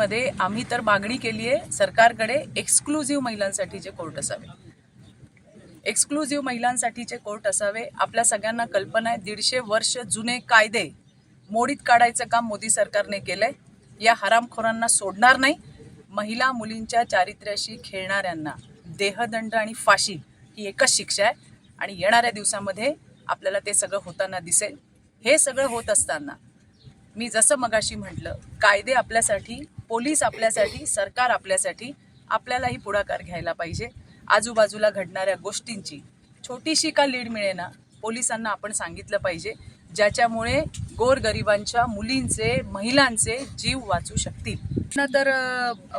मध्ये आम्ही तर मागणी केली आहे सरकारकडे एक्सक्लुझिव्ह महिलांसाठीचे कोर्ट असावे. एक्सक्लुझिव्ह महिलांसाठीचे कोर्ट असावे आपल्या सगळ्यांना कल्पना आहे दीडशे वर्ष जुने कायदे मोडीत काढायचं काम मोदी सरकारने केलंय. या हरामखोरांना सोडणार नाही. महिला मुलींच्या चारित्र्याशी खेळणाऱ्यांना देहदंड आणि फाशी ही एकच शिक्षा आहे. आणि येणाऱ्या दिवसामध्ये आपल्याला ते सगळं होताना दिसेल. हे सगळं होत असताना मी जसं मगाशी म्हटलं कायदे आपल्यासाठी पोलीस आपल्यासाठी सरकार आपल्यासाठी आपल्यालाही पुढाकार घ्यायला पाहिजे. आजूबाजूला घडणाऱ्या गोष्टींची छोटीशी का लीड मिळेना पोलिसांना आपण सांगितलं पाहिजे ज्याच्यामुळे गोरगरिबांच्या मुलींचे महिलांचे जीव वाचू शकतील. ना तर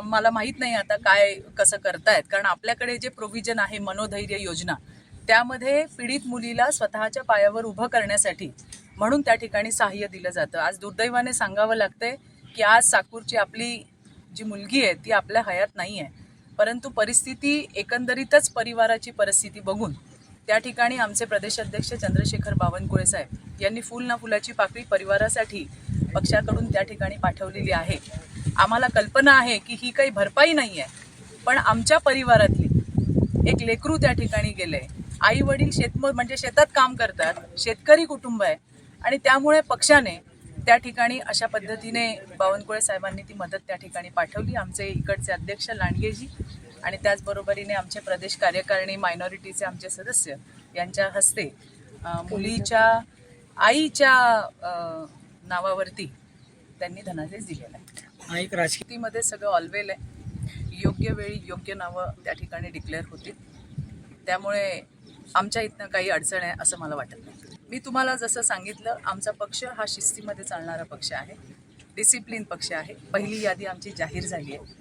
मला माहीत नाही आता काय कसं करतायत. कारण आपल्याकडे जे प्रोव्हिजन आहे मनोधैर्य योजना त्यामध्ये पीडित मुलीला स्वतःच्या पायावर उभं करण्यासाठी म्हणून त्या ठिकाणी सहाय्य दिलं जातं. आज दुर्दैवाने सांगावं लागतंय की आज साकूरची आपली जी मुलगी आहे ती आपल्या हयात नाही आहे. परंतु परिस्थिती एकंदरीतच परिवाराची परिस्थिती बघून त्या ठिकाणी आमचे प्रदेशाध्यक्ष चंद्रशेखर बावनकुळे साहेब यांनी फुल ना फुलाची पाकळी परिवारासाठी पक्षाकडून त्या ठिकाणी पाठवलेली आहे. आम्हाला कल्पना आहे की ही काही भरपाई नाही आहे पण आमच्या परिवारातली एक लेकरू त्या ठिकाणी गेले. आई वडील शेतम म्हणजे शेतात काम करतात शेतकरी कुटुंब आहे आणि त्यामुळे पक्षाने त्या ठिकाणी अशा पद्धतीने बावनकुळे साहेबांनी ती मदत त्या ठिकाणी पाठवली. आमचे इकडचे अध्यक्ष लांडगेजी आणि त्याचबरोबरीने आमचे प्रदेश कार्यकारिणी मायनॉरिटीचे आमचे सदस्य यांच्या हस्ते मुलीच्या आईच्या नावावरती त्यांनी धनादेश दिलेला आहे. एक राजकीय स्थितीमध्ये सगळं ऑलवेल आहे. योग्य वेळी योग्य नावं त्या ठिकाणी डिक्लेअर होतील. त्यामुळे आमच्या इथनं काही अडचण आहे असं मला वाटत नाही. मी तुम्हाला जसं सांगितलं आमचा पक्ष हा शिस्तीमध्ये चालणारा पक्ष आहे. डिसिप्लिन पक्ष आहे. पहिली यादी आमची जाहीर झाली आहे.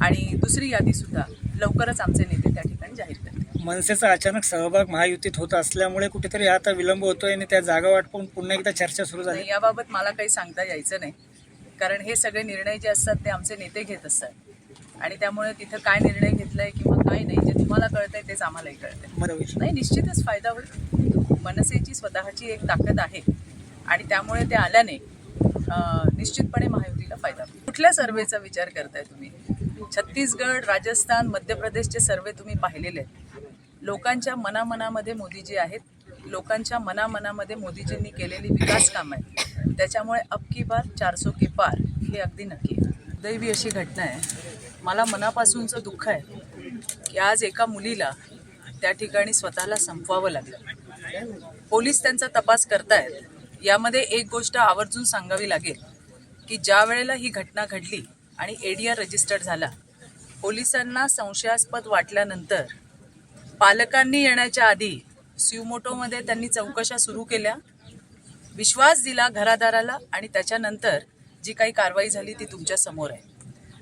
आणि दुसरी यादीसुद्धा लवकरच आमचे नेते त्या ठिकाणी जाहीर करतील. मनसेचा अचानक सहभाग महायुतीत होत असल्यामुळे कुठेतरी आता विलंब होतोय आणि त्या जागा वाटपून पुन्हा एकदा चर्चा सुरू झाली. याबाबत मला काही सांगता यायचं नाही. कारण हे सगळे निर्णय जे असतात ते आमचे नेते घेत असतात. आणि त्यामुळे तिथं काय निर्णय घेतलाय किंवा काय नाही जे तुम्हाला कळतंय तेच आम्हालाही कळतंय. होईल. नाही निश्चितच फायदा होईल. मनसेची स्वतःची एक ताकद आहे आणि त्यामुळे ते आल्याने निश्चितपणे महायुतीला फायदा होईल. कुठल्या सर्वेचा विचार करताय तुम्ही? छत्तीसगड राजस्थान मध्य प्रदेशचे सर्वे तुम्ही पाहिलेले आहेत. लोकांच्या मनामनामध्ये मोदीजी आहेत. लोकांच्या मनामनामध्ये मोदीजींनी केलेली विकास कामं आहेत. त्याच्यामुळे अब की बार चारसो के पार हे अगदी नक्की आहे. दैवी अशी घटना आहे. मला मनापासूनचं दुःख आहे की आज एका मुलीला त्या ठिकाणी स्वतःला संपवावं लागलं. पोलीस त्यांचा तपास करतायत. यामध्ये एक गोष्ट आवर्जून सांगावी लागेल की ज्या वेळेला ही घटना घडली आणि एडीआर रजिस्टर्ड झाला पोलिसांना संशयास्पद वाटल्यानंतर पालकांनी येण्याच्या आधी सिवमोटोमध्ये त्यांनी चौकशा सुरू केल्या विश्वास दिला घरादाराला आणि त्याच्यानंतर जी काही कारवाई झाली ती तुमच्यासमोर आहे.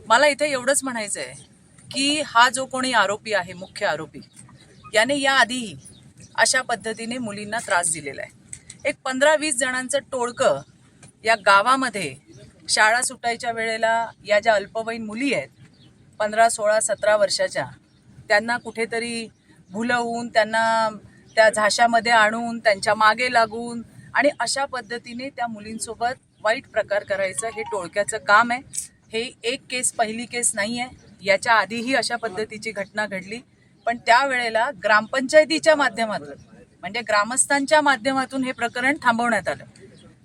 मला इथे एवढंच म्हणायचं आहे की हा जो कोणी आरोपी आहे मुख्य आरोपी याने याआधीही अशा पद्धतीने मुलींना त्रास दिलेला आहे. एक पंधरा वीस जणांचं टोळकं या गावामध्ये शाळा सुटायच्या वेळेला या ज्या अल्पवयीन मुली आहेत पंधरा सोळा सतरा वर्षाच्या त्यांना कुठेतरी भुलवून त्यांना त्या झाशामध्ये आणून त्यांच्या मागे लागून आणि अशा पद्धतीने त्या मुलींसोबत वाईट प्रकार करायचं हे टोळक्याचं काम आहे. हे एक केस पहिली केस नाही आहे याच्या आधीही अशा पद्धतीची घटना घडली. पण त्यावेळेला ग्रामपंचायतीच्या माध्यमातून म्हणजे ग्रामस्थांच्या माध्यमातून हे प्रकरण थांबवण्यात आलं.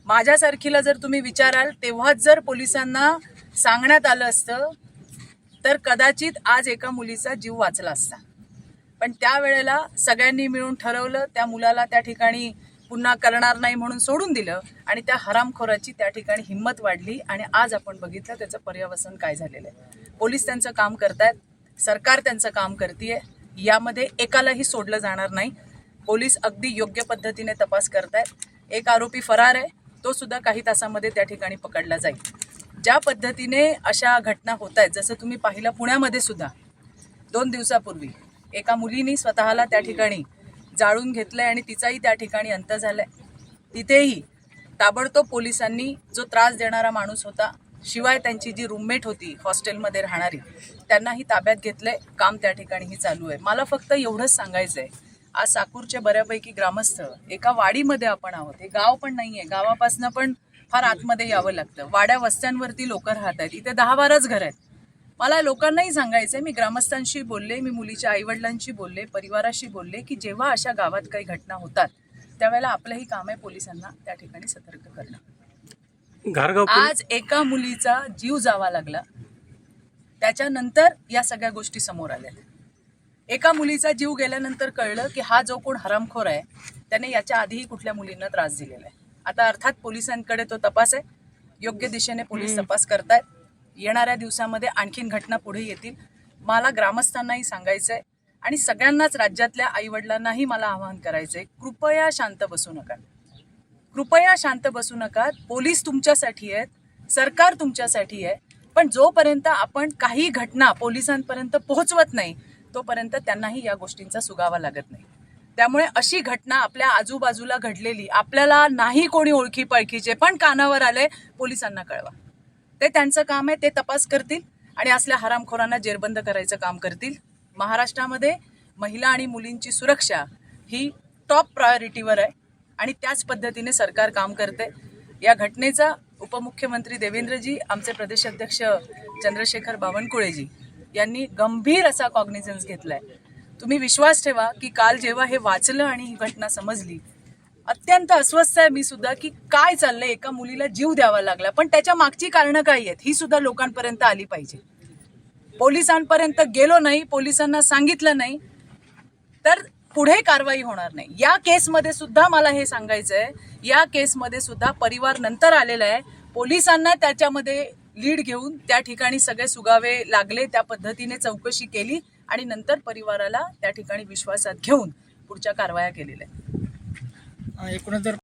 माझ्यासारखीला जर तुम्ही विचाराल तेव्हाच जर पोलिसांना सांगण्यात आलं असतं तर कदाचित आज एका मुलीचा जीव वाचला असता. पण त्यावेळेला सगळ्यांनी मिळून ठरवलं त्या मुलाला त्या ठिकाणी पुन्हा करणार नाही म्हणून सोडून दिलं आणि त्या हरामखोराची त्या ठिकाणी हिंमत वाढली आणि आज आपण बघितलं त्याचं पर्यावसन काय झालेलं आहे. पोलीस त्यांचं काम करतायत सरकार त्यांचं काम करतीये यामध्ये एकालाही सोडलं जाणार नाही. पोलीस अगदी योग्य पद्धतीने तपास करतायत. एक आरोपी फरार आहे तो सुद्धा काही तासामध्ये त्या ठिकाणी पकडला जाईल. ज्या पद्धतीने अशा घटना होत आहेत जसं तुम्ही पाहिलं पुण्यामध्ये सुद्धा दोन दिवसापूर्वी एका मुलीने स्वतःला त्या ठिकाणी जाळून घेतलंय आणि तिचाही त्या ठिकाणी अंत झालाय. तिथेही ताबडतोब पोलिसांनी जो त्रास देणारा माणूस होता शिवाय त्यांची जी रूममेट होती हॉस्टेलमध्ये राहणारी त्यांनाही ताब्यात घेतलंय. काम त्या ठिकाणीही चालू आहे. मला फक्त एवढंच सांगायचं आहे आज साकूरचे बऱ्यापैकी ग्रामस्थ एका वाडीमध्ये आपण आहोत. हे गाव पण नाही आहे गावापासनं पण फार आतमध्ये यावं लागतं. वाड्या वस्त्यांवरती लोक राहत आहेत इथे दहा बाराच घर आहेत. मला लोकांनाही सांगायचंय मी ग्रामस्थांशी बोलले मी मुलीच्या आईवडिलांशी बोलले परिवाराशी बोलले की जेव्हा अशा गावात काही घटना होतात त्यावेळेला आपलंही काम आहे पोलिसांना त्या ठिकाणी सतर्क करणं. आज एका मुलीचा जीव जावा लागला. त्याच्यानंतर या सगळ्या गोष्टी समोर आल्या. एका मुलीचा जीव गेल्यानंतर कळलं की हा जो कोण हरामखोर आहे त्याने याच्या आधीही कुठल्या मुलींना त्रास दिलेला आहे. आता अर्थात पोलिसांकडे तो तपास आहे. योग्य दिशेने पोलीस तपास करतायत. येणाऱ्या दिवसामध्ये आणखीन घटना पुढे येतील. मला ग्रामस्थांनाही सांगायचं आहे आणि सगळ्यांनाच राज्यातल्या आईवडिलांनाही मला आवाहन करायचं आहे कृपया शांत बसू नका. कृपया शांत बसू नका. पोलीस तुमच्यासाठी आहेत. सरकार तुमच्यासाठी आहे. पण जोपर्यंत आपण काही घटना पोलिसांपर्यंत पोहोचवत नाही तोपर्यंत त्यांनाही या गोष्टींचा सुगावा लागत नाही. त्यामुळे अशी घटना आपल्या आजूबाजूला घडलेली आपल्याला नाही कोणी ओळखी पळखीचे पण कानावर आले पोलिसांना कळवा. ते त्यांचं काम आहे ते तपास करतील आणि असल्या हरामखोरांना जेरबंद करायचं काम करतील. महाराष्ट्रामध्ये महिला आणि मुलींची सुरक्षा ही टॉप प्रायोरिटीवर आहे आणि त्याच पद्धतीने सरकार काम करते. या घटनेचा उपमुख्यमंत्री देवेंद्रजी आमचे प्रदेशाध्यक्ष चंद्रशेखर बावनकुळेजी यांनी गंभीर असा कॉग्निझन्स घेतला आहे तुम्ही विश्वास ठेवा की काल जेव्हा हे वाचलं आणि ही घटना समजली अत्यंत अस्वस्थ आहे मी सुद्धा की काय चाललंय? एका मुलीला जीव द्यावा लागला. पण त्याच्या मागची कारणं काय आहेत? ही सुद्धा लोकांपर्यंत आली पाहिजे. पोलिसांपर्यंत गेलो नाही पोलिसांना सांगितलं नाही तर पुढे कारवाई होणार नाही. या केसमध्ये सुद्धा मला हे सांगायचं आहे या केसमध्ये सुद्धा परिवार नंतर आलेला आहे. पोलिसांना त्याच्यामध्ये लीड घेऊन त्या ठिकाणी सगळे सुगावे लागले त्या पद्धतीने चौकशी केली आणि नंतर परिवाराला त्या ठिकाणी विश्वासात घेऊन पुढच्या कारवाया केलेल्या आहेत. एकूणच जर